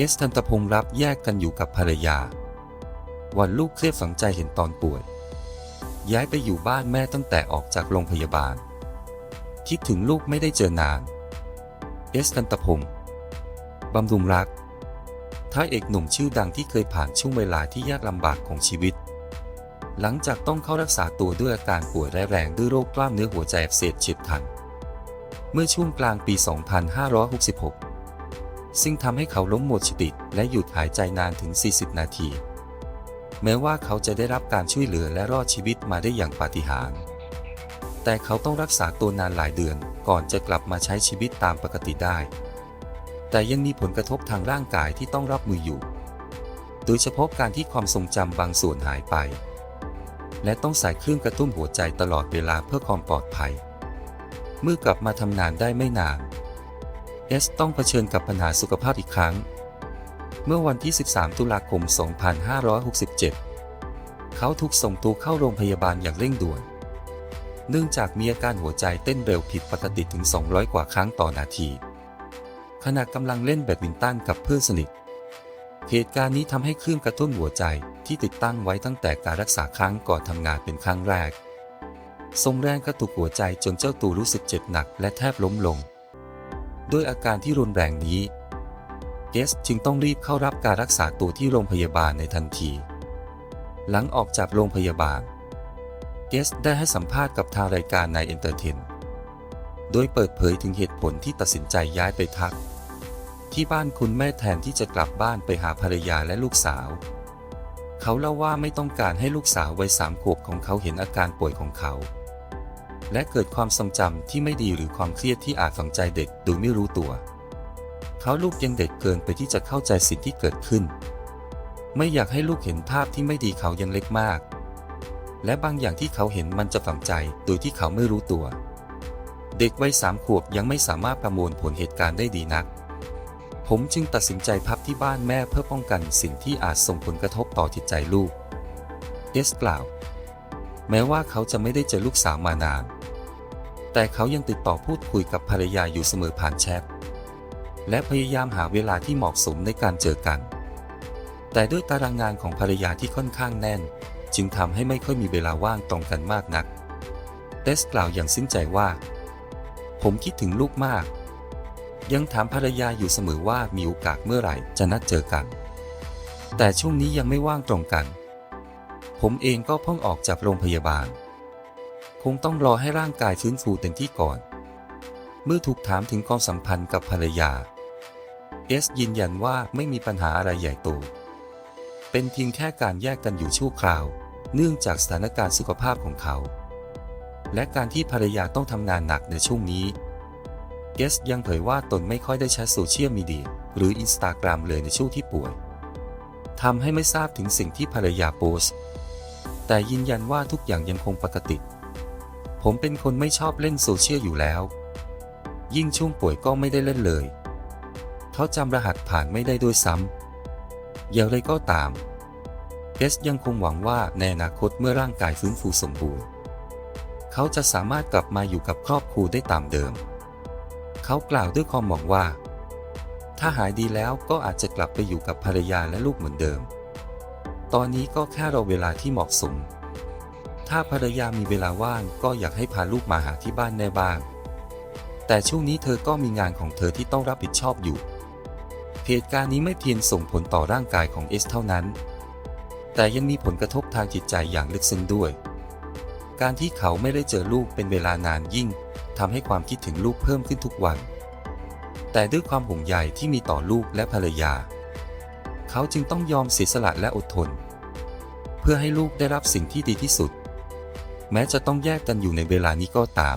เอสทันตพงษ์รับแยกกันอยู่กับภรรยา วันลูกเครียดฝังใจเห็นตอนป่วย ย้ายไปอยู่บ้านแม่ตั้งแต่ออกจากโรงพยาบาล คิดถึงลูกไม่ได้เจอนาน เอสทันตพงษ์บำรุงรักท้ายเอกหนุ่มชื่อดังที่เคยผ่านช่วงเวลาที่ยากลำบากของชีวิต หลังจากต้องเข้ารักษาตัวด้วยอาการป่วยร้ายแรงด้วยโรคกล้ามเนื้อหัวใจอักเสบเฉียบพลัน เมื่อช่วงกลางปี 2566 ซึ่งทำให้เขาล้มหมดสติและหยุดหายใจนานถึง 40 นาที แม้ว่าเขาจะได้รับการช่วยเหลือและรอดชีวิตมาได้อย่างปาฏิหาริย์ แต่เขาต้องรักษาตัวนานหลายเดือนก่อนจะกลับมาใช้ชีวิตตามปกติได้ แต่ยังมีผลกระทบทางร่างกายที่ต้องรับมืออยู่ โดยเฉพาะการที่ความทรงจำบางส่วนหายไป และต้องใส่เครื่องกระตุ้นหัวใจตลอดเวลาเพื่อความปลอดภัย เมื่อกลับมาทำงานได้ไม่นาน เอสต้องเผชิญกับปัญหาสุขภาพอีกครั้ง เมื่อวันที่ 13 ตุลาคม 2567 เขาถูกส่งตัวเข้าโรงพยาบาลอย่างเร่งด่วน เนื่องจากมีอาการหัวใจเต้นเร็วผิดปกติถึง 200 กว่าครั้งต่อนาที ขณะกำลังเล่นแบดมินตันกับเพื่อนสนิท เหตุการณ์นี้ทำให้เครื่องกระตุ้นหัวใจที่ติดตั้งไว้ตั้งแต่การรักษาครั้งก่อนทำงานเป็นครั้งแรกส่งแรงกระตุกหัวใจจนเจ้าตัวรู้สึกเจ็บหนักและแทบล้มลง ด้วยอาการที่รุนแรงนี้ เกสจึงต้องรีบเข้ารับการรักษาตัวที่โรงพยาบาลในทันที หลังออกจากโรงพยาบาล เกสได้ให้สัมภาษณ์กับทางรายการในเอนเตอร์เทน โดยเปิดเผยถึงเหตุผลที่ตัดสินใจย้ายไปพัก ที่บ้านคุณแม่แทนที่จะกลับบ้านไปหาภรรยาและลูกสาว เขาเล่าว่าไม่ต้องการให้ลูกสาววัยสามขวบของเขาเห็นอาการป่วยของเขา และเกิดความทรงจำที่ไม่ดีหรือความเครียดที่อาจฝังใจเด็กโดยไม่รู้ตัว เขาลูกยังเด็กเกินไปที่จะเข้าใจสิ่งที่เกิดขึ้น ไม่อยากให้ลูกเห็นภาพที่ไม่ดีเขายังเล็กมาก และบางอย่างที่เขาเห็นมันจะฝังใจโดยที่เขาไม่รู้ตัว เด็กวัยสามขวบยังไม่สามารถประมวลผลเหตุการณ์ได้ดีนัก ผมจึงตัดสินใจพักที่บ้านแม่เพื่อป้องกันสิ่งที่อาจส่งผลกระทบต่อจิตใจลูกเอสกล่าวแม้ว่าเขาจะไม่ได้เจอลูกสาวมานาน แต่เขายังติดต่อพูดคุยกับภรรยาอยู่เสมอผ่านแชท และพยายามหาเวลาที่เหมาะสมในการเจอกัน แต่ด้วยตารางงานของภรรยาที่ค่อนข้างแน่น จึงทำให้ไม่ค่อยมีเวลาว่างตรงกันมากนักเดสกล่าวอย่างสิ้นใจว่า ผมคิดถึงลูกมาก ยังถามภรรยาอยู่เสมอว่ามีโอกาสเมื่อไหร่จะนัดเจอกัน แต่ช่วงนี้ยังไม่ว่างตรงกัน ผมเองก็เพิ่งออกจากโรงพยาบาล คงต้องรอให้ร่างกายฟื้นฟูเต็มที่ก่อน เมื่อถูกถามถึงความสัมพันธ์กับภรรยา เอสยืนยันว่าไม่มีปัญหาอะไรใหญ่โต เป็นเพียงแค่การแยกกันอยู่ชั่วคราว เนื่องจากสถานการณ์สุขภาพของเขา และการที่ภรรยาต้องทำงานหนักในช่วงนี้ เอสยังเผยว่าตนไม่ค่อยได้ใช้โซเชียลมีเดียหรืออินสตาแกรมเลยในช่วงที่ป่วยทำให้ไม่ทราบถึงสิ่งที่ภรรยาโพสต์ แต่ยืนยันว่าทุกอย่างยังคงปกติ ผมเป็นคนไม่ชอบเล่นโซเชียลอยู่แล้ว ยิ่งช่วงป่วยก็ไม่ได้เล่นเลย เขาจำรหัสผ่านไม่ได้ด้วยซ้ำอย่างไรก็ตามเอสยังคงหวังว่าในอนาคตเมื่อร่างกายฟื้นฟูสมบูรณ์ เขาจะสามารถกลับมาอยู่กับครอบครัวได้ตามเดิม เขากล่าวด้วยความหวังว่า ถ้าหายดีแล้วก็อาจจะกลับไปอยู่กับภรรยาและลูกเหมือนเดิม ตอนนี้ก็แค่รอเวลาที่เหมาะสม ถ้าภรรยามีเวลาว่างก็อยากให้พาลูกมาหาที่บ้านแน่บ้าง แต่ช่วงนี้เธอก็มีงานของเธอที่ต้องรับผิดชอบอยู่เหตุการณ์นี้ไม่เพียงส่งผลต่อร่างกายของเอสเท่านั้น แต่ยังมีผลกระทบทางจิตใจอย่างลึกซึ้งด้วย การที่เขาไม่ได้เจอลูกเป็นเวลานานยิ่งทำให้ความคิดถึงลูกเพิ่มขึ้นทุกวัน แต่ด้วยความห่วงใยที่มีต่อลูกและภรรยา เขาจึงต้องยอมเสียสละและอดทน เพื่อให้ลูกได้รับสิ่งที่ดีที่สุด แม้จะต้องแยกกันอยู่ในเวลานี้ก็ตาม